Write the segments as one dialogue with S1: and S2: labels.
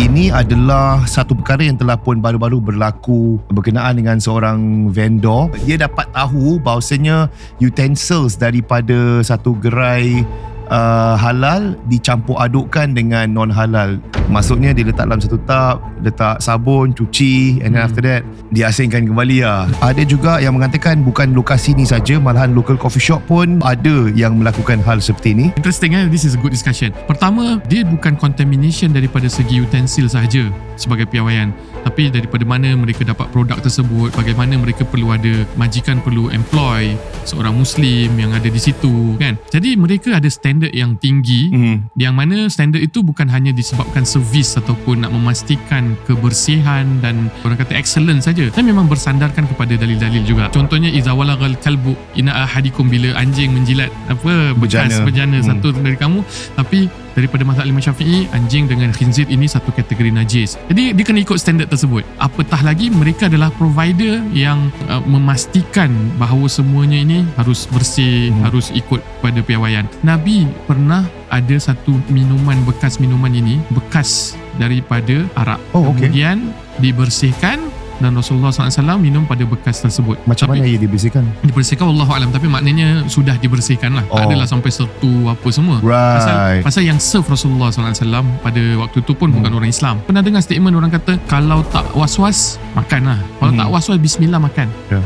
S1: Ini adalah satu perkara yang telah pun baru-baru berlaku berkenaan dengan seorang vendor. Dia dapat tahu bahawasanya utensils daripada satu gerai uh, halal dicampur adukkan dengan non halal. Maksudnya dia letak dalam satu tub, letak sabun, cuci and then
S2: Hmm.
S1: after that diasingkan kembali lah. Ada juga yang mengatakan bukan lokasi ni saja, malahan local coffee shop pun ada yang melakukan hal seperti ini.
S2: Interesting eh This is a good discussion Pertama Dia bukan contamination Daripada segi utensil sahaja Sebagai piawaian Tapi daripada mana Mereka dapat produk tersebut Bagaimana mereka perlu ada Majikan perlu employ Seorang Muslim Yang ada di situ kan Jadi mereka ada standard yang tinggi
S1: Hmm.
S2: yang mana standard itu bukan hanya disebabkan servis ataupun nak memastikan kebersihan dan orang kata excellent saja tapi memang bersandarkan kepada dalil-dalil juga contohnya iza walagal kalbu ina ahadikum bila anjing menjilat apa bekas
S1: Bejana.
S2: bejana
S1: Hmm.
S2: satu dari kamu tapi daripada mazhab Imam Syafi'i anjing dengan khinzir ini satu kategori najis. Jadi dia kena ikut standard tersebut. Apatah lagi mereka adalah provider yang uh, memastikan bahawa semuanya ini harus bersih
S1: Hmm.
S2: harus ikut pada piawaian. Nabi pernah ada satu minuman bekas minuman ini bekas daripada arak
S1: Oh,
S2: kemudian dibersihkan dan Rasulullah SAW minum pada bekas tersebut
S1: Macam
S2: Tapi-
S1: mana ia dibersihkan?
S2: dibersihkan Allah alam tapi maknanya sudah dibersihkan lah tak
S1: Oh.
S2: adalah sampai sertu apa semua pasal,
S1: Right.
S2: pasal yang serve Rasulullah SAW pada waktu tu pun
S1: Hmm.
S2: bukan orang Islam pernah dengar statement orang kata kalau tak was-was makan lah kalau
S1: Hmm.
S2: tak was-was bismillah makan
S1: Ya.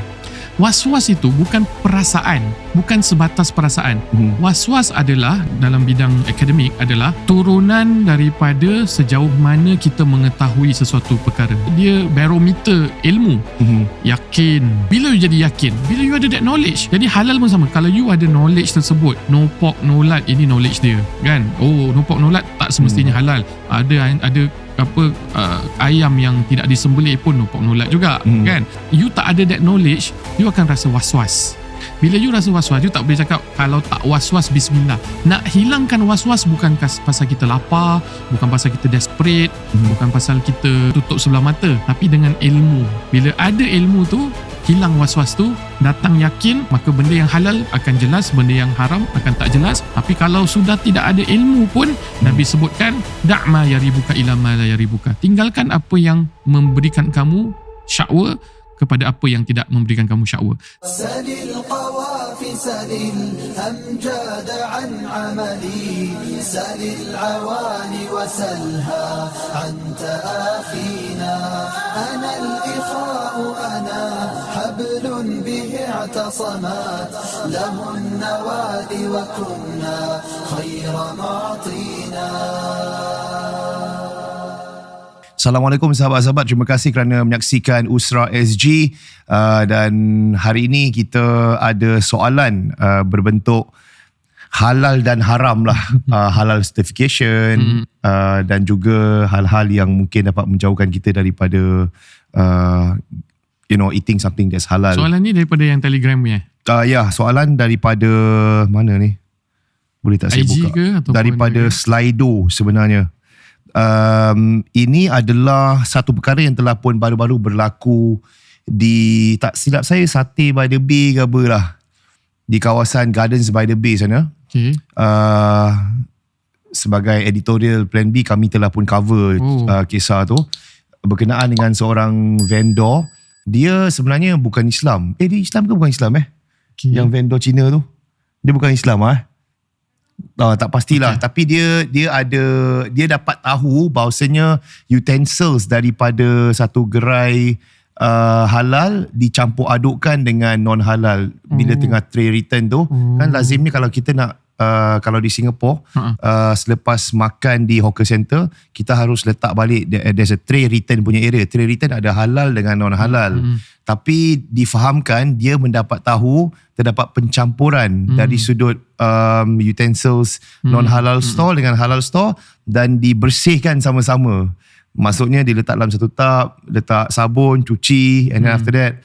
S2: Was-was itu bukan perasaan bukan sebatas perasaan.
S1: Hmm.
S2: was-was adalah dalam bidang akademik adalah turunan daripada sejauh mana kita mengetahui sesuatu perkara. Dia barometer ilmu.
S1: Hmm.
S2: yakin. Bila you jadi yakin? Bila you ada that knowledge? Jadi halal pun sama. Kalau you ada knowledge tersebut no pork no lard ini knowledge dia. Kan? Oh no pork no lard tak semestinya
S1: Hmm.
S2: halal. Ada ada apa uh, ayam yang tidak disembelih pun no pork no lard juga
S1: Hmm.
S2: kan you tak ada that knowledge you akan rasa was-was bila you rasa was-was you tak boleh cakap kalau tak was-was bismillah nak hilangkan was-was bukan pasal kita lapar bukan pasal kita desperate
S1: Hmm.
S2: bukan pasal kita tutup sebelah mata tapi dengan ilmu bila ada ilmu tu hilang was-was tu datang yakin maka benda yang halal akan jelas benda yang haram akan tak jelas. Tapi kalau sudah tidak ada ilmu pun hmm. Nabi sebutkan da'ma yaribuka ila ma la yaribuka. Tinggalkan apa yang memberikan kamu syakwa kepada apa yang tidak memberikan kamu syakwa.
S3: أنا حبل به اعتصمت له النوال وكنا خير معطينا
S1: Assalamualaikum sahabat-sahabat. Terima kasih kerana menyaksikan Usra SG uh, dan hari ini kita ada soalan uh, berbentuk halal dan haram lah. Uh, halal certification uh, dan juga hal-hal yang mungkin dapat menjauhkan kita daripada uh, you know eating something that's halal.
S2: soalan ni daripada yang telegram punya
S1: Uh, ya, soalan daripada mana ni? Boleh tak saya
S2: IG
S1: buka?
S2: ke
S1: daripada
S2: ke?
S1: Slido sebenarnya. Um, ini adalah satu perkara yang telah pun baru-baru berlaku di tak silap saya Sate by the Bay ke apa lah. Di kawasan Gardens by the Bay sana.
S2: okay.
S1: Uh, sebagai editorial Plan B kami telah pun cover
S2: Oh.
S1: uh, kisah tu berkenaan dengan seorang vendor dia sebenarnya bukan Islam. Eh dia Islam ke bukan Islam eh?
S2: okay.
S1: yang vendor Cina tu dia bukan Islam ah uh, tak pastilah okay. tapi dia dia ada dia dapat tahu bahawasanya utensils daripada satu gerai uh, halal dicampur adukkan dengan non halal bila
S2: Oh.
S1: tengah tray return tu
S2: Oh.
S1: kan lazimnya kalau kita nak Uh, kalau di Singapore
S2: Ha-ha.
S1: uh, selepas makan di hawker center kita harus letak balik there- there's a tray return punya area tray return ada halal dengan non halal
S2: Hmm.
S1: tapi difahamkan dia mendapat tahu terdapat pencampuran
S2: Hmm.
S1: dari sudut um, utensils non halal store dengan halal store dan dibersihkan sama-sama maksudnya dia letak dalam satu tub letak sabun cuci and then
S2: Hmm.
S1: after that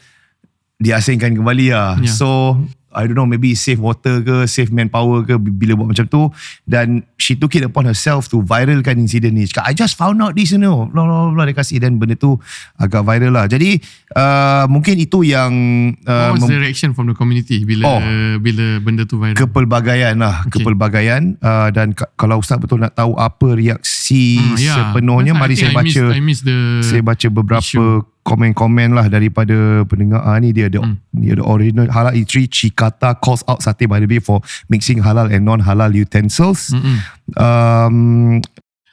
S1: diasingkan kembali lah
S2: Ya.
S1: so I don't know maybe save water ke save manpower ke bila buat macam tu dan she took it upon herself to viralkan insiden ni cakap I just found out this you know blah blah blah dia kasih dan benda tu agak viral lah jadi uh, mungkin itu yang uh,
S2: What was the reaction from the community bila
S1: Oh.
S2: bila benda tu viral?
S1: kepelbagaian lah
S2: Okay.
S1: kepelbagaian uh, dan ka- kalau ustaz betul nak tahu apa reaksi
S2: Hmm, yeah.
S1: sepenuhnya mari saya
S2: I miss,
S1: baca
S2: I miss the
S1: saya baca beberapa
S2: issue.
S1: Komen-komen lah daripada pendengar ah, ni dia ada
S2: Hmm.
S1: dia ada original halal eatery Chikata calls out Satay by the Bay for mixing halal and non halal utensils.
S2: Mm-mm.
S1: Um,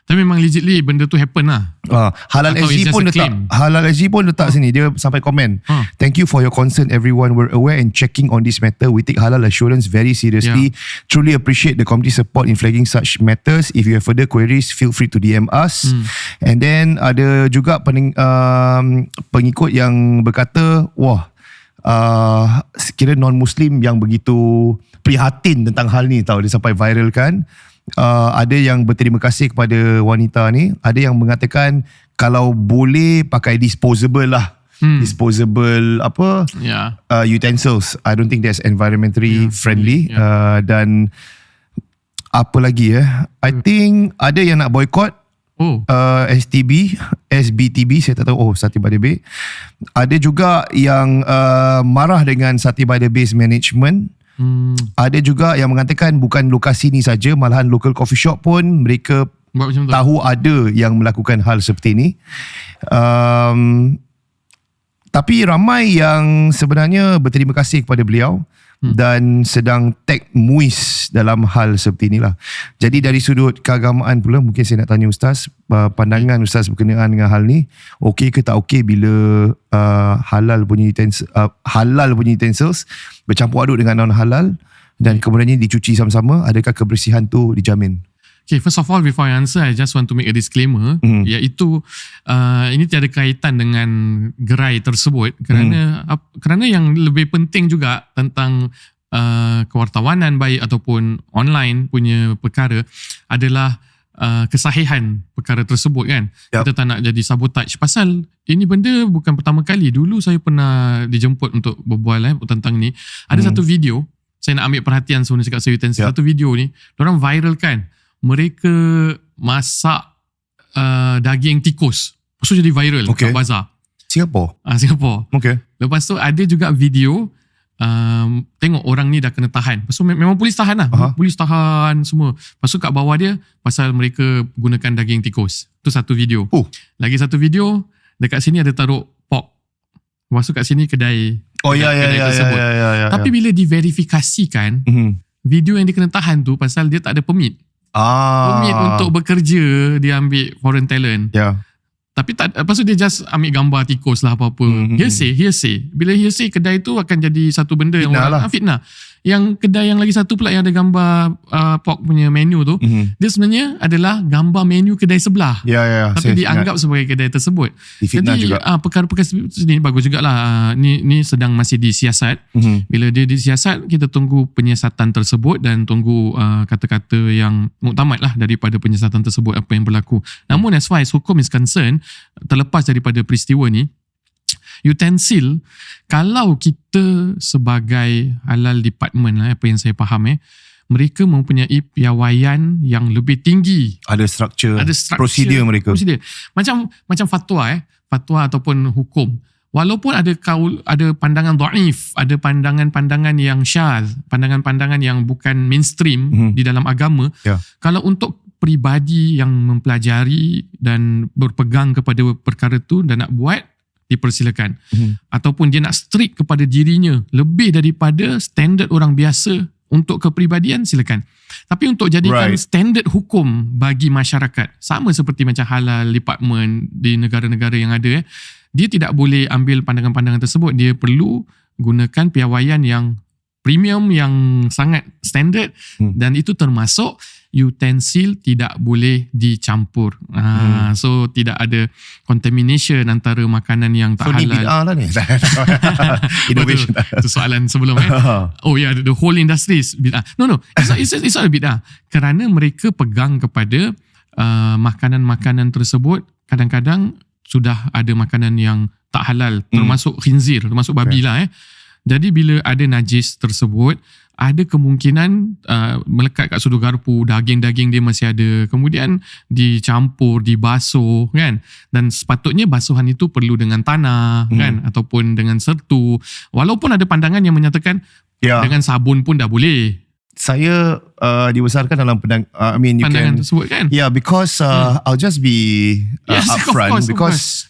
S2: Tapi memang legitly benda tu happen lah.
S1: uh, halal
S2: Atau
S1: SG pun letak
S2: claim?
S1: halal SG pun letak sini dia sampai komen.
S2: Huh.
S1: Thank you for your concern everyone. We're aware and checking on this matter. We take halal assurance very seriously. Truly appreciate the community support in flagging such matters. If you have further queries, feel free to DM us. And then ada juga pening, um, pengikut yang berkata, wah, uh, sekira non-Muslim yang begitu prihatin tentang hal ni tau. Dia sampai viral kan. Uh, ada yang berterima kasih kepada wanita ni. Ada yang mengatakan kalau boleh pakai disposable lah.
S2: Hmm.
S1: Disposable apa
S2: Yeah.
S1: uh, utensils. I don't think that's environmentally
S2: Yeah,
S1: friendly.
S2: yeah.
S1: Uh, dan apa lagi eh? I think ada yang nak boycott
S2: Oh.
S1: uh, STB, SBTB, saya tak tahu. Oh, Satay by the Bay. Ada juga yang uh, marah dengan Satay by the Bay's management.
S2: Hmm.
S1: Ada juga yang mengatakan bukan lokasi ni saja, malahan local coffee shop pun mereka
S2: Buat macam tu.
S1: tahu ada yang melakukan hal seperti ini. Um, tapi ramai yang sebenarnya berterima kasih kepada beliau hmm. dan sedang tag Muiz dalam hal seperti inilah. Jadi dari sudut keagamaan pula mungkin saya nak tanya Ustaz, uh, pandangan Ustaz berkenaan dengan hal ni, okey ke tak okey bila uh, halal punya utensils, uh, halal punya utensils bercampur aduk dengan non halal dan kemudiannya dicuci sama-sama, adakah kebersihan tu dijamin?
S2: Okay, first of all, before I answer, I just want to make a disclaimer,
S1: Hmm.
S2: iaitu uh, ini tiada kaitan dengan gerai tersebut kerana
S1: Hmm.
S2: ap, kerana yang lebih penting juga tentang uh, kewartawanan baik ataupun online punya perkara adalah uh, kesahihan perkara tersebut kan.
S1: Yup.
S2: Kita tak nak jadi sabotage pasal ini benda bukan pertama kali. Dulu saya pernah dijemput untuk berbual eh, tentang ni. Ada
S1: Hmm.
S2: satu video saya nak ambil perhatian sebelum cakap saya utensil.
S1: Yup.
S2: Satu video ni, orang viralkan mereka masak uh, daging tikus. Lepas tu jadi viral
S1: Okay.
S2: kat bazar.
S1: Singapore?
S2: Uh, Singapore.
S1: Okay.
S2: Lepas tu ada juga video um, tengok orang ni dah kena tahan. Lepas tu me- memang polis tahan lah.
S1: Aha.
S2: Polis tahan semua. Lepas tu kat bawah dia pasal mereka gunakan daging tikus. Tu satu video.
S1: Oh.
S2: Lagi satu video dekat sini ada taruh pork. Lepas tu kat sini kedai.
S1: Oh ya ya ya ya ya ya. ya.
S2: Tapi bila diverifikasikan
S1: Mhm.
S2: video yang dia kena tahan tu pasal dia tak ada permit.
S1: Ah.
S2: Permit untuk bekerja dia ambil foreign talent.
S1: ya.
S2: Tapi tak lepas tu dia just ambil gambar tikus lah apa-apa.
S1: Hmm, hmm,
S2: Hearsay, hearsay. Bila hearsay kedai tu akan jadi satu benda yang
S1: Fitnah
S2: orang
S1: lah.
S2: ah, fitnah. Yang kedai yang lagi satu pula yang ada gambar uh, pork punya menu tu,
S1: Mhm.
S2: dia sebenarnya adalah gambar menu kedai sebelah.
S1: Ya ya.
S2: Tapi dianggap sebagai kedai tersebut.
S1: difitnah
S2: Jadi
S1: juga.
S2: ah, perkara-perkara seperti ni bagus jugalah. Uh, ni ni sedang masih disiasat.
S1: Mhm.
S2: Bila dia disiasat, kita tunggu penyiasatan tersebut dan tunggu uh, kata-kata yang muktamad lah daripada penyiasatan tersebut apa yang berlaku. Namun as far as hukum is concerned, terlepas daripada peristiwa ni, utensil kalau kita sebagai halal department lah apa yang saya faham eh, mereka mempunyai piawaian yang lebih tinggi
S1: Ada structure,
S2: ada
S1: prosedur mereka.
S2: prosedur macam macam fatwa eh fatwa ataupun hukum walaupun ada kaul ada pandangan dhaif ada pandangan-pandangan yang syaz pandangan-pandangan yang bukan mainstream
S1: Mhm.
S2: di dalam agama
S1: Ya.
S2: kalau untuk peribadi yang mempelajari dan berpegang kepada perkara tu dan nak buat dipersilakan
S1: Mhm.
S2: ataupun dia nak strict kepada dirinya lebih daripada standard orang biasa untuk kepribadian silakan tapi untuk jadikan
S1: Right.
S2: standard hukum bagi masyarakat sama seperti macam halal department di negara-negara yang ada eh dia tidak boleh ambil pandangan-pandangan tersebut dia perlu gunakan piawaian yang premium yang sangat standard
S1: Hmm.
S2: dan itu termasuk utensil tidak boleh dicampur. Ah, so tidak ada contamination antara makanan yang tak
S1: So ni
S2: halal.
S1: bid'ah lah ni. Innovation.
S2: Betul. Itu soalan sebelum eh. Oh yeah, the whole industry is bid'ah. No no, it's not, it's, it's not a bid'ah. Kerana mereka pegang kepada uh, makanan-makanan tersebut kadang-kadang sudah ada makanan yang tak halal termasuk khinzir, termasuk babi lah eh. Jadi bila ada najis tersebut, ada kemungkinan uh, melekat kat sudut garpu, daging-daging dia masih ada. Kemudian dicampur, dibasuh kan. Dan sepatutnya basuhan itu perlu dengan tanah
S1: Hmm.
S2: kan ataupun dengan sertu. Walaupun ada pandangan yang menyatakan
S1: Ya,
S2: dengan sabun pun dah boleh.
S1: saya uh, dibesarkan dalam pedang, uh, I mean you
S2: Pandangan
S1: can
S2: tersebut kan.
S1: Yeah, because uh, I'll just be uh,
S2: Yes,
S1: upfront because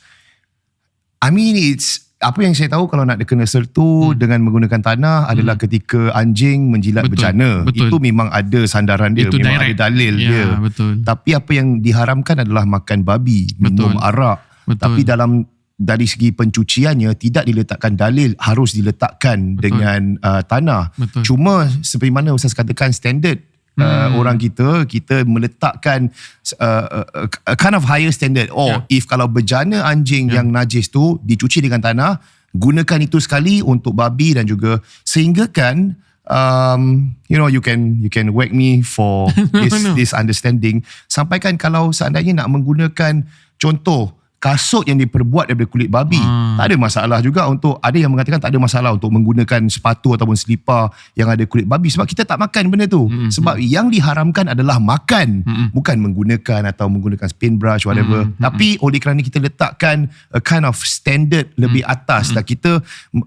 S1: I mean it's apa yang saya tahu kalau nak kena sertu hmm. dengan menggunakan tanah adalah ketika anjing menjilat
S2: Betul,
S1: berjana.
S2: betul.
S1: Itu memang ada sandaran dia,
S2: Itu
S1: memang
S2: direct.
S1: ada dalil
S2: ya,
S1: dia.
S2: betul.
S1: Tapi apa yang diharamkan adalah makan babi, minum
S2: Betul.
S1: arak.
S2: Betul.
S1: Tapi dalam dari segi pencuciannya tidak diletakkan dalil harus diletakkan
S2: Betul.
S1: dengan uh, tanah.
S2: Betul.
S1: Cuma seperti mana Ustaz katakan standard uh,
S2: Hmm.
S1: orang kita kita meletakkan uh, uh, a kind of higher standard. Oh,
S2: Ya.
S1: if kalau berjana anjing yang najis tu dicuci dengan tanah, gunakan itu sekali untuk babi dan juga sehingga kan um, you know you can you can whack me for this
S2: no.
S1: this understanding sampaikan kalau seandainya nak menggunakan contoh kasut yang diperbuat daripada kulit babi
S2: Ah.
S1: tak ada masalah juga untuk ada yang mengatakan tak ada masalah untuk menggunakan sepatu ataupun selipar yang ada kulit babi sebab kita tak makan benda tu
S2: Mm-mm.
S1: sebab yang diharamkan adalah makan
S2: Mm-mm.
S1: bukan menggunakan atau menggunakan spin brush whatever
S2: Mm-mm.
S1: tapi oleh kerana kita letakkan a kind of standard lebih atas dan kita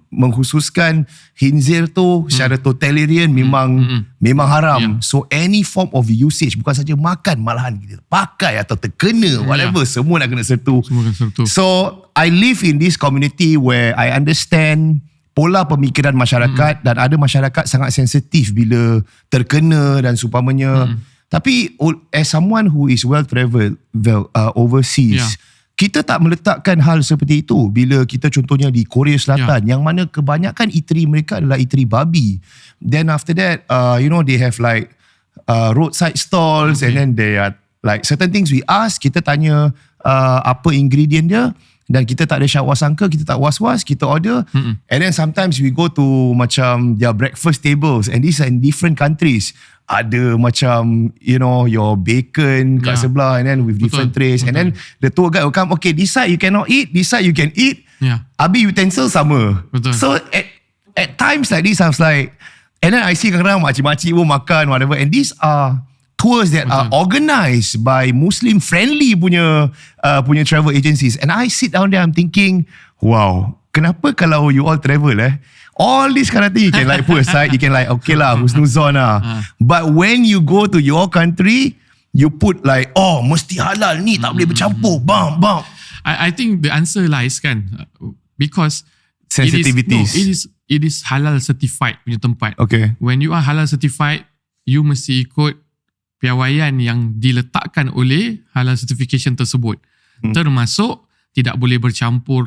S1: menghususkan hinzir tu secara totalitarian memang
S2: Mm-mm.
S1: Memang haram
S2: Yeah.
S1: so any form of usage bukan saja makan malahan kita pakai atau terkena whatever semua nak kena sertu
S2: Semua kan sertu.
S1: So I live in this community where I understand pola pemikiran masyarakat
S2: Hmm.
S1: dan ada masyarakat sangat sensitif bila terkena dan seumpamanya.
S2: Hmm.
S1: Tapi as someone who is well travelled well, uh, overseas,
S2: Yeah.
S1: Kita tak meletakkan hal seperti itu bila kita contohnya di Korea Selatan yang mana kebanyakan iteri mereka adalah iteri babi. Then after that, uh, you know they have like uh, roadside stalls and then they are like certain things we ask, kita tanya uh, apa ingredient dia dan kita tak ada syakwa sangka, kita tak was-was, kita order
S2: Mm-mm.
S1: and then sometimes we go to macam their breakfast tables and these are in different countries. Ada macam you know your bacon kat
S2: Yeah.
S1: sebelah and then with different trays. And then the tour guide will come okay this side you cannot eat this side you can eat.
S2: Ya.
S1: Abi utensil sama.
S2: Betul.
S1: so at, at times like this I was like and then I see kadang-kadang makcik-makcik pun makan whatever. And these are tours that are organised by Muslim friendly punya uh, punya travel agencies. And I sit down there I'm thinking wow kenapa kalau you all travel eh all this kind of thing you can like put aside you can like okay lah husnuzon lah but when you go to your country you put like oh mesti halal ni tak boleh bercampur bam bam
S2: I, I think the answer lies kan uh, because
S1: Sensitivities.
S2: It is, no, it is it is halal certified punya tempat.
S1: okay
S2: When you are halal certified, you mesti ikut piawaian yang diletakkan oleh halal certification tersebut.
S1: Hmm.
S2: Termasuk tidak boleh bercampur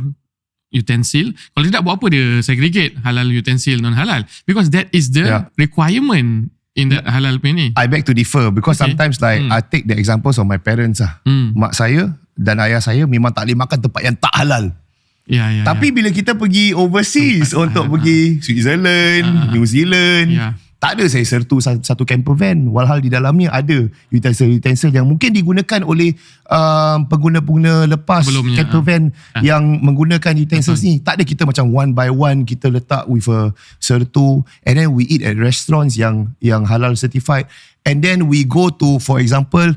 S2: utensil. Kalau tidak buat apa dia segregate halal utensil non halal because that is the
S1: Yeah.
S2: requirement in that halal punya ni.
S1: I beg to differ because
S2: Okay.
S1: sometimes like
S2: Hmm.
S1: I take the examples of my parents lah.
S2: Hmm.
S1: Mak saya dan ayah saya memang tak boleh makan tempat yang tak halal.
S2: Ya ya.
S1: Tapi bila kita pergi overseas untuk pergi Switzerland, New Zealand,
S2: Ya.
S1: Tak ada saya sertu satu, camper van walhal di dalamnya ada utensil-utensil yang mungkin digunakan oleh um, pengguna-pengguna lepas
S2: Sebelumnya,
S1: camper
S2: ah.
S1: van yang menggunakan utensils ni. Tak ada kita macam one by one kita letak with a sertu and then we eat at restaurants yang yang halal certified and then we go to for example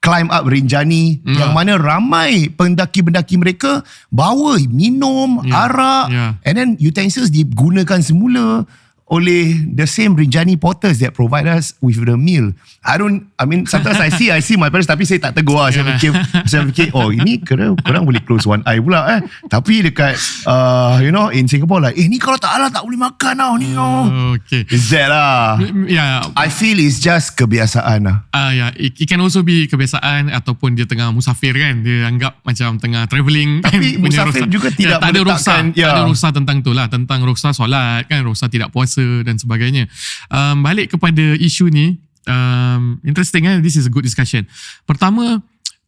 S1: climb up Rinjani
S2: Hmm.
S1: yang mana ramai pendaki-pendaki mereka bawa minum,
S2: Ya,
S1: arak
S2: ya.
S1: and then utensils digunakan semula oleh the same Rinjani porters that provide us with the meal. I don't, I mean sometimes I see, I see my parents tapi saya tak tegur lah. Saya fikir, saya fikir oh ini kira korang boleh close one eye pula eh. Tapi dekat, uh, you know in Singapore like, eh ni kalau tak halal tak boleh makan tau ni tau.
S2: Okay.
S1: Is that lah.
S2: Ya,
S1: I feel it's just kebiasaan lah.
S2: Ah ya, it, it can also be kebiasaan ataupun dia tengah musafir kan. Dia anggap macam tengah travelling kan.
S1: Tapi musafir
S2: rukhsah.
S1: juga tidak
S2: tak ada rukhsah.
S1: meletakkan-
S2: Tak ada
S1: ya.
S2: rukhsah tentang tu lah. Tentang rukhsah solat kan. Rukhsah tidak puasa dan sebagainya. Um, balik kepada isu ni. Um, interesting kan. This is a good discussion. Pertama,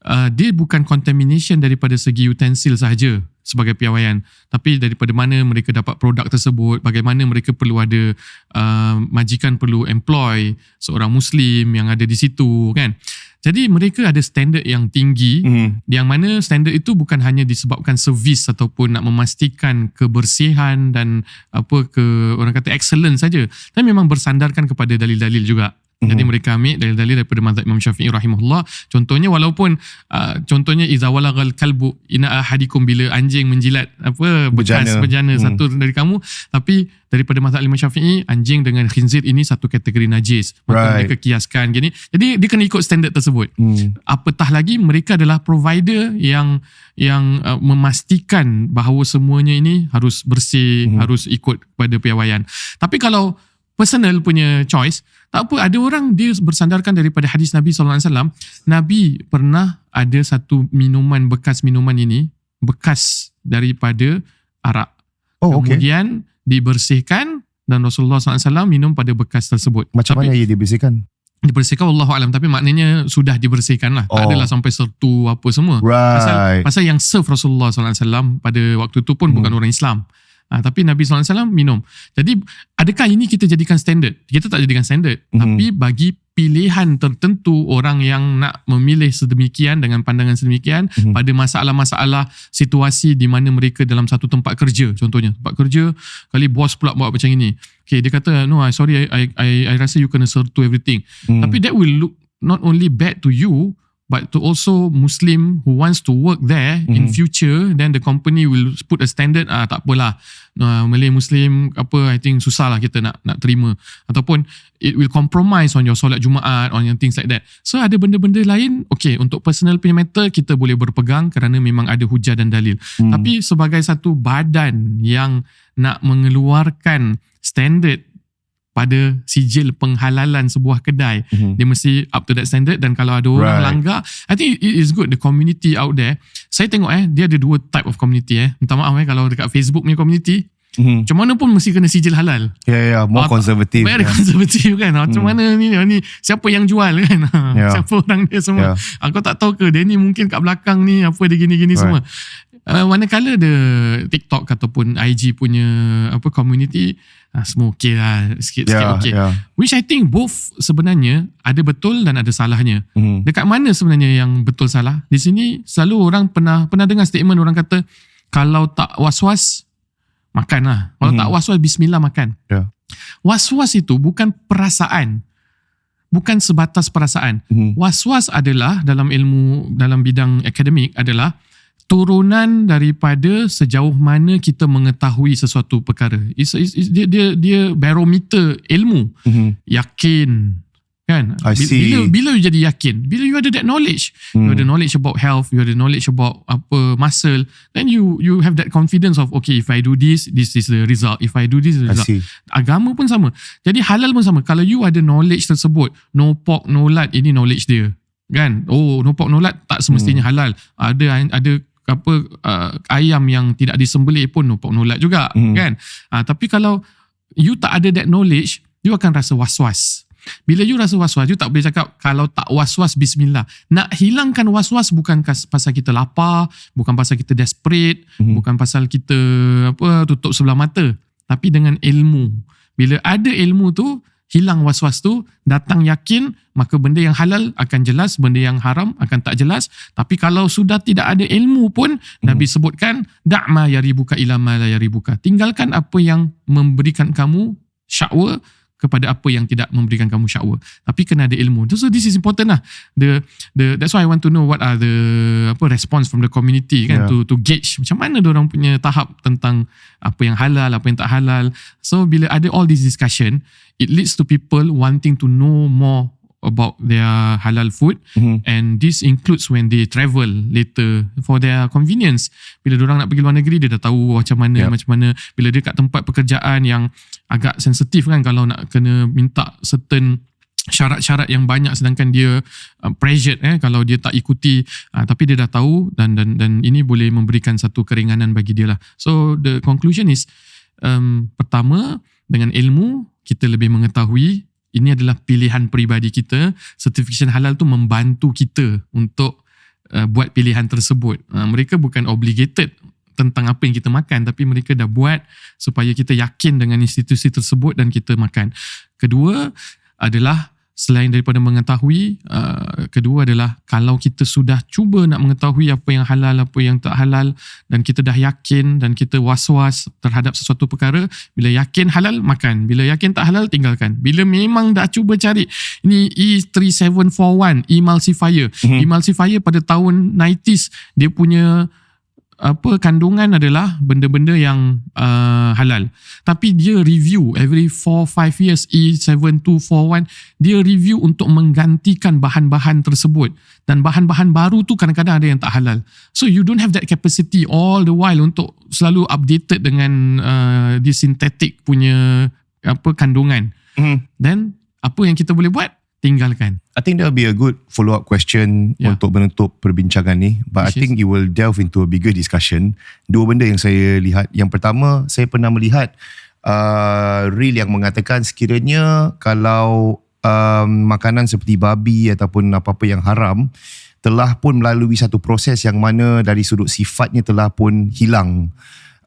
S2: uh, dia bukan contamination daripada segi utensil sahaja sebagai piawaian tapi daripada mana mereka dapat produk tersebut bagaimana mereka perlu ada uh, majikan perlu employ seorang muslim yang ada di situ kan Jadi mereka ada standard yang tinggi
S1: Mhm.
S2: yang mana standard itu bukan hanya disebabkan servis ataupun nak memastikan kebersihan dan apa ke orang kata excellence saja tapi memang bersandarkan kepada dalil-dalil juga
S1: Mhm.
S2: jadi mereka ambil dalil-dalil daripada mazhab Imam Syafi'i rahimahullah contohnya walaupun uh, contohnya iza walagal kalbu ina ahadikum bila anjing menjilat apa bekas
S1: bejana Hmm.
S2: satu dari kamu tapi daripada mazhab Imam Syafi'i anjing dengan khinzir ini satu kategori najis maka
S1: Right.
S2: mereka kiaskan gini jadi dia kena ikut standard tersebut
S1: Hmm.
S2: apatah lagi mereka adalah provider yang yang uh, memastikan bahawa semuanya ini harus bersih,
S1: Mhm.
S2: harus ikut kepada piawaian. Tapi kalau personal punya choice, tak apa ada orang dia bersandarkan daripada hadis Nabi sallallahu alaihi wasallam, Nabi pernah ada satu minuman bekas minuman ini bekas daripada arak.
S1: Oh, okay.
S2: Kemudian dibersihkan dan Rasulullah SAW minum pada bekas tersebut.
S1: Macam
S2: Tapi,
S1: mana ia dibersihkan?
S2: dibersihkan Allah alam tapi maknanya sudah dibersihkan lah tak
S1: Oh.
S2: adalah sampai sertu apa semua pasal,
S1: Right.
S2: pasal yang serve Rasulullah SAW pada waktu itu pun
S1: Hmm.
S2: bukan orang Islam ha, tapi Nabi SAW minum jadi adakah ini kita jadikan standard kita tak jadikan standard
S1: Hmm.
S2: tapi bagi pilihan tertentu orang yang nak memilih sedemikian dengan pandangan sedemikian
S1: Mhm.
S2: pada masalah-masalah situasi di mana mereka dalam satu tempat kerja contohnya tempat kerja kali bos pula buat macam ini okay dia kata no I sorry I I I rasa you kena serve to everything
S1: Hmm.
S2: tapi that will look not only bad to you but to also Muslim who wants to work there in
S1: Mhm.
S2: future then the company will put a standard ah tak apalah uh, Malay Muslim apa I think susah lah kita nak nak terima ataupun it will compromise on your solat Jumaat on your things like that so ada benda-benda lain okay untuk personal punya matter kita boleh berpegang kerana memang ada hujah dan dalil
S1: Hmm.
S2: tapi sebagai satu badan yang nak mengeluarkan standard pada sijil penghalalan sebuah kedai
S1: Mhm.
S2: dia mesti up to that standard dan kalau ada orang
S1: Right.
S2: langgar I think it is good the community out there saya tengok eh dia ada dua type of community eh minta maaf eh kalau dekat Facebook ni community
S1: Mhm.
S2: macam mana pun mesti kena sijil halal
S1: Ya, ya, ya. More
S2: Ah,
S1: konservatif.
S2: very
S1: ya.
S2: konservatif kan macam
S1: Hmm.
S2: mana ni ni siapa yang jual kan
S1: Ya.
S2: siapa orang dia semua
S1: Ya.
S2: aku tak tahu ke dia ni mungkin kat belakang ni apa dia gini-gini
S1: Right.
S2: semua uh, manakala the TikTok ataupun IG punya apa community uh, semua okey lah sikit-sikit
S1: Ya,
S2: okey
S1: ya.
S2: Which I think both sebenarnya ada betul dan ada salahnya.
S1: Mhm.
S2: Dekat mana sebenarnya yang betul salah? Di sini selalu orang pernah pernah dengar statement orang kata kalau tak was-was makan lah. Kalau
S1: Mhm.
S2: tak was-was bismillah makan.
S1: Ya.
S2: Was-was itu bukan perasaan. Bukan sebatas perasaan.
S1: Mhm.
S2: Was-was adalah dalam ilmu dalam bidang akademik adalah turunan daripada sejauh mana kita mengetahui sesuatu perkara. It's, it's, it's, dia dia dia barometer ilmu
S1: Mhm.
S2: yakin kan?
S1: I see.
S2: bila bila you jadi yakin? Bila you ada that knowledge? You
S1: Hmm.
S2: ada knowledge about health you ada knowledge about apa muscle then you you have that confidence of okay if i do this this is the result. If i do this is the
S1: I
S2: result.
S1: see.
S2: agama pun sama. Jadi halal pun sama. Kalau you ada knowledge tersebut no pork no lard ini knowledge dia. Kan? Oh no pork no lard tak semestinya
S1: Hmm.
S2: halal. Ada ada apa uh, ayam yang tidak disembelih pun no pork no lard juga.
S1: Hmm.
S2: kan? Uh, tapi kalau you tak ada that knowledge you akan rasa was-was bila you rasa was-was you tak boleh cakap kalau tak was-was bismillah. Nak hilangkan was-was bukan pasal kita lapar bukan pasal kita desperate
S1: Mhm.
S2: bukan pasal kita apa tutup sebelah mata. Tapi dengan ilmu. Bila ada ilmu tu hilang was-was tu datang yakin maka benda yang halal akan jelas benda yang haram akan tak jelas. Tapi kalau sudah tidak ada ilmu pun Nabi sebutkan da'ma yaribuka ila ma la yaribuka. Tinggalkan apa yang memberikan kamu syakwa kepada apa yang tidak memberikan kamu syakwa. Tapi kena ada ilmu. So this is important lah. The the that's why I want to know what are the apa response from the community kan
S1: Yeah.
S2: to to gauge macam mana orang punya tahap tentang apa yang halal apa yang tak halal. So bila ada all this discussion it leads to people wanting to know more about their halal food
S1: Mhm.
S2: and this includes when they travel later for their convenience bila orang nak pergi luar negeri dia dah tahu macam mana
S1: Yep.
S2: macam mana bila dia kat tempat pekerjaan yang agak sensitif kan kalau nak kena minta certain syarat-syarat yang banyak sedangkan dia uh, pressured eh kalau dia tak ikuti uh, tapi dia dah tahu dan dan dan ini boleh memberikan satu keringanan bagi dia lah so the conclusion is um, pertama dengan ilmu kita lebih mengetahui ini adalah pilihan peribadi kita. Certification halal tu membantu kita untuk uh, buat pilihan tersebut. Uh, mereka bukan obligated tentang apa yang kita makan tapi mereka dah buat supaya kita yakin dengan institusi tersebut dan kita makan. Kedua adalah selain daripada mengetahui uh, kedua adalah kalau kita sudah cuba nak mengetahui apa yang halal apa yang tak halal dan kita dah yakin dan kita was-was terhadap sesuatu perkara bila yakin halal makan. Bila yakin tak halal tinggalkan. Bila memang dah cuba cari ini E E3741 emulsifier.
S1: Mhm.
S2: emulsifier pada tahun 90s dia punya apa kandungan adalah benda-benda yang uh, halal. Tapi dia review every 4 5 years E E7241 dia review untuk menggantikan bahan-bahan tersebut. Dan bahan-bahan baru tu kadang-kadang ada yang tak halal. So you don't have that capacity all the while untuk selalu updated dengan uh, di synthetic punya apa kandungan.
S1: Mhm.
S2: then apa yang kita boleh buat tinggalkan
S1: I think that will be a good follow-up question
S2: Yeah.
S1: untuk menutup perbincangan ni. But I
S2: Which is?
S1: think it will delve into a bigger discussion. Dua benda yang saya lihat. Yang pertama, saya pernah melihat uh, reel yang mengatakan sekiranya kalau um, makanan seperti babi ataupun apa-apa yang haram telah pun melalui satu proses yang mana dari sudut sifatnya telah pun hilang.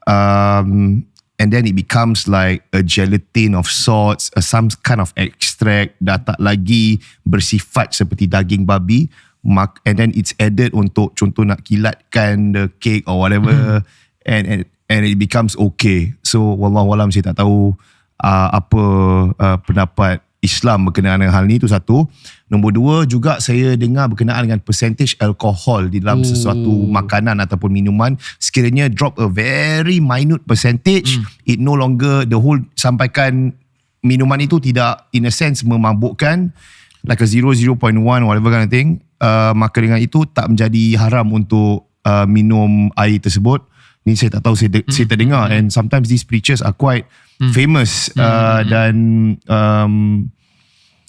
S1: Um, and then it becomes like a gelatin of sorts, a some kind of extract, dah tak lagi bersifat seperti daging babi, mak, and then it's added untuk contoh nak kilatkan the cake or whatever, and, and and it becomes okay. So wallahualam saya tak tahu uh, apa uh, pendapat Islam berkenaan dengan hal ni tu satu. Nombor dua juga saya dengar berkenaan dengan percentage alkohol di dalam
S2: Oh.
S1: sesuatu makanan ataupun minuman sekiranya drop a very minute percentage
S2: Hmm.
S1: it no longer the whole sampaikan minuman itu tidak in a sense memabukkan like a 0 0.1 whatever kind of thing uh, maka dengan itu tak menjadi haram untuk uh, minum air tersebut ni saya tak tahu saya, de- saya terdengar and sometimes these preachers are quite famous uh, dan um,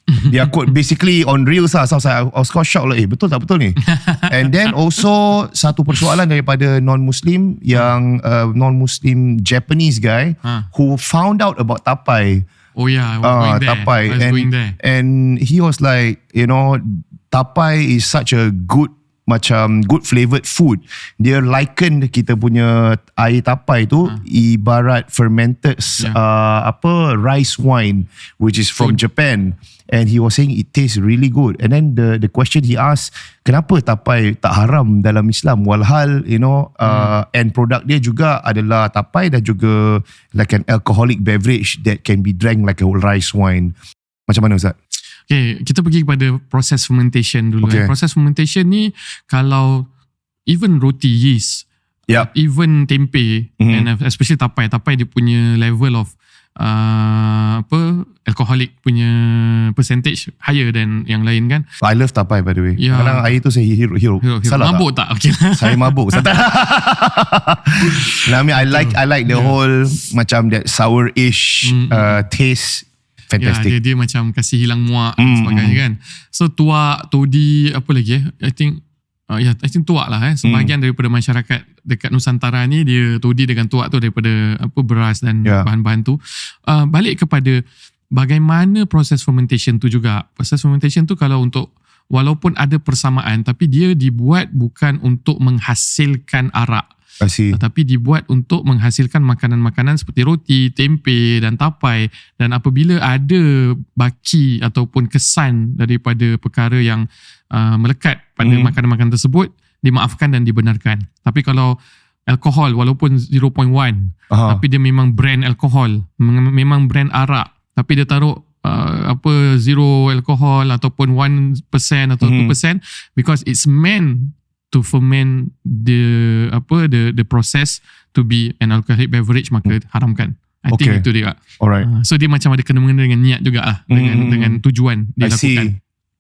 S1: dia quote basically on reels lah. So I was, like, I was quite shocked lah. Eh betul tak betul ni? And then also satu persoalan daripada non-muslim yang uh, non-muslim Japanese guy
S2: Ha.
S1: who found out about tapai.
S2: Oh yeah I was
S1: Ah,
S2: going there.
S1: Tapai.
S2: I was
S1: and
S2: going there.
S1: and he was like you know tapai is such a good macam good flavoured food. Dia liken kita punya air tapai tu ibarat fermented
S2: Yeah.
S1: uh, apa rice wine which is from Japan. And he was saying it tastes really good. And then the the question he asked kenapa tapai tak haram dalam Islam? Walhal you know uh, end product dia juga adalah tapai dan juga like an alcoholic beverage that can be drank like a rice wine. Macam mana Ustaz?
S2: Okay, kita pergi kepada proses fermentation dulu.
S1: Okay.
S2: Okay. Proses fermentation ni kalau even roti yeast,
S1: Yep.
S2: even tempe
S1: Mhm.
S2: and especially tapai, tapai dia punya level of uh, apa alcoholic punya percentage higher than yang lain kan.
S1: I love tapai by the way.
S2: Ya.
S1: Kadang air tu saya hero, hero.
S2: Hero, hero.
S1: Salah
S2: Mabuk tak? Okay.
S1: tak? Saya mabuk. Ustaz. nah, I mean I like I like the whole macam that sour-ish
S2: Mm, mm.
S1: uh, taste.
S2: Ya,
S1: Fantastic.
S2: dia, dia macam kasih hilang muak dan sebagainya kan. So tuak, todi, apa lagi eh? I think Uh, ya, I think tuak lah eh. Sebahagian
S1: Hmm.
S2: daripada masyarakat dekat Nusantara ni dia todi dengan tuak tu daripada apa beras dan
S1: Ya.
S2: bahan-bahan tu. Uh, balik kepada bagaimana proses fermentation tu juga. Proses fermentation tu kalau untuk walaupun ada persamaan tapi dia dibuat bukan untuk menghasilkan arak. Tetapi dibuat untuk menghasilkan makanan-makanan seperti roti, tempe dan tapai dan apabila ada baki ataupun kesan daripada perkara yang uh, melekat pada
S1: Hmm.
S2: makanan-makanan tersebut dimaafkan dan dibenarkan. Tapi kalau alkohol walaupun 0.1
S1: Aha.
S2: tapi dia memang brand alkohol, mem- memang brand arak tapi dia taruh uh, apa zero alcohol ataupun 1% atau
S1: Mhm.
S2: 2% because it's meant to ferment the apa the the process to be an alcoholic beverage maka haramkan. I
S1: Okay.
S2: think itu dia.
S1: Alright.
S2: Uh, so dia macam ada kena-mengena dengan niat juga lah dengan
S1: Mhm.
S2: dengan tujuan
S1: I see.
S2: dilakukan.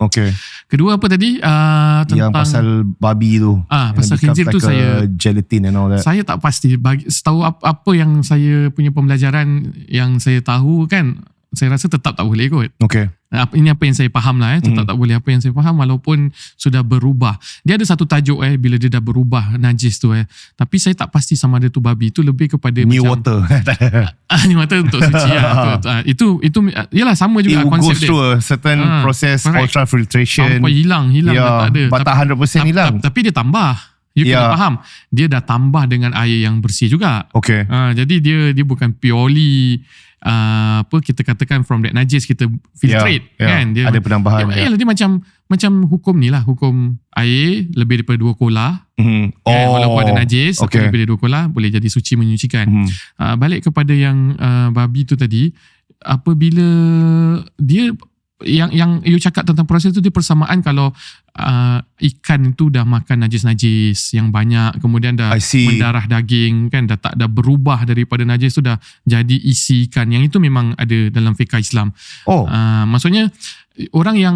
S1: Okay.
S2: Kedua apa tadi? Uh, tentang
S1: Yang pasal babi tu.
S2: ah pasal khinzir tu
S1: like
S2: saya
S1: gelatin and all that.
S2: saya tak pasti bagi setahu apa, apa yang saya punya pembelajaran yang saya tahu kan saya rasa tetap tak boleh kot.
S1: Okay.
S2: Ini apa yang saya faham lah eh. Tetap
S1: Hmm.
S2: tak boleh apa yang saya faham walaupun sudah berubah. Dia ada satu tajuk eh bila dia dah berubah najis tu eh. Tapi saya tak pasti sama ada tu babi. Itu lebih kepada
S1: New
S2: macam
S1: water.
S2: Ah, ni mata untuk suci lah. Itu, ah, itu itu yalah sama
S1: It
S2: juga
S1: will
S2: konsep dia.
S1: through a certain
S2: Ah,
S1: process,
S2: correct.
S1: ultra filtration.
S2: Sampai hilang, hilang dah tak ada.
S1: Yeah, but tak 100% hilang.
S2: Tapi dia tambah. You
S1: Ya.
S2: kena faham. Dia dah tambah dengan air yang bersih juga.
S1: Okay.
S2: Ha, jadi dia dia bukan purely uh, apa kita katakan from that najis kita filtrate
S1: Ya, ya.
S2: kan dia
S1: Ada penambahan,
S2: dia,
S1: ya.
S2: ya. dia macam macam hukum ni lah hukum air lebih daripada dua kola
S1: Hmm.
S2: oh, kan? walaupun ada najis
S1: okay.
S2: lebih dari dua kola boleh jadi suci menyucikan
S1: Hmm.
S2: uh, balik kepada yang uh, babi tu tadi apabila dia yang yang you cakap tentang proses tu dia persamaan kalau uh, ikan tu dah makan najis-najis yang banyak kemudian dah mendarah daging kan dah tak dah berubah daripada najis tu dah jadi isi ikan. Yang itu memang ada dalam fiqh Islam.
S1: Oh,
S2: uh, maksudnya orang yang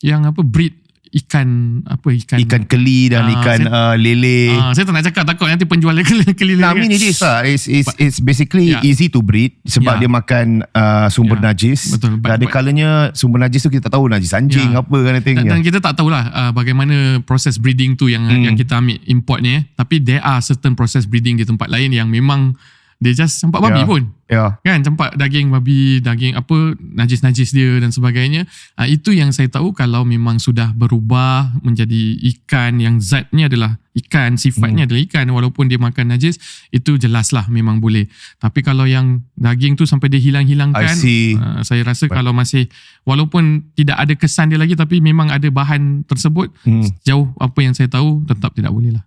S2: yang apa breed ikan apa ikan
S1: ikan keli dan
S2: Ah,
S1: ikan
S2: saya-
S1: uh, lele.
S2: Ah, saya tak nak cakap takut nanti penjual keliling
S1: Nah, I mean it is lah. It's, it's, it's basically
S2: Yeah.
S1: easy to breed sebab
S2: Yeah.
S1: dia makan uh, sumber
S2: Yeah.
S1: najis.
S2: Betul.
S1: Dan ada
S2: But-
S1: kalanya sumber najis tu kita tak tahu najis anjing
S2: Yeah.
S1: apa kan thing.
S2: dan, dan kita tak tahulah uh, bagaimana proses breeding tu yang
S1: Hmm.
S2: yang kita ambil import ni eh. tapi there are certain process breeding di tempat lain yang memang dia just campak babi
S1: Yeah.
S2: pun
S1: Ya.
S2: kan campak daging babi daging apa najis-najis dia dan sebagainya uh, itu yang saya tahu kalau memang sudah berubah menjadi ikan yang zatnya adalah ikan sifatnya
S1: Hmm.
S2: adalah ikan walaupun dia makan najis itu jelaslah memang boleh tapi kalau yang daging tu sampai dia hilang-hilangkan uh, saya rasa kalau masih walaupun tidak ada kesan dia lagi tapi memang ada bahan tersebut
S1: Hmm.
S2: jauh apa yang saya tahu tetap tidak boleh lah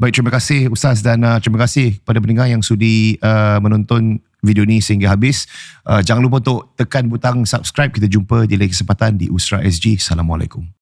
S1: Baik, terima kasih Ustaz dan uh, terima kasih kepada pendengar yang sudi uh, menonton video ni sehingga habis. Uh, jangan lupa untuk tekan butang subscribe. Kita jumpa di lain kesempatan di Usra SG. Assalamualaikum.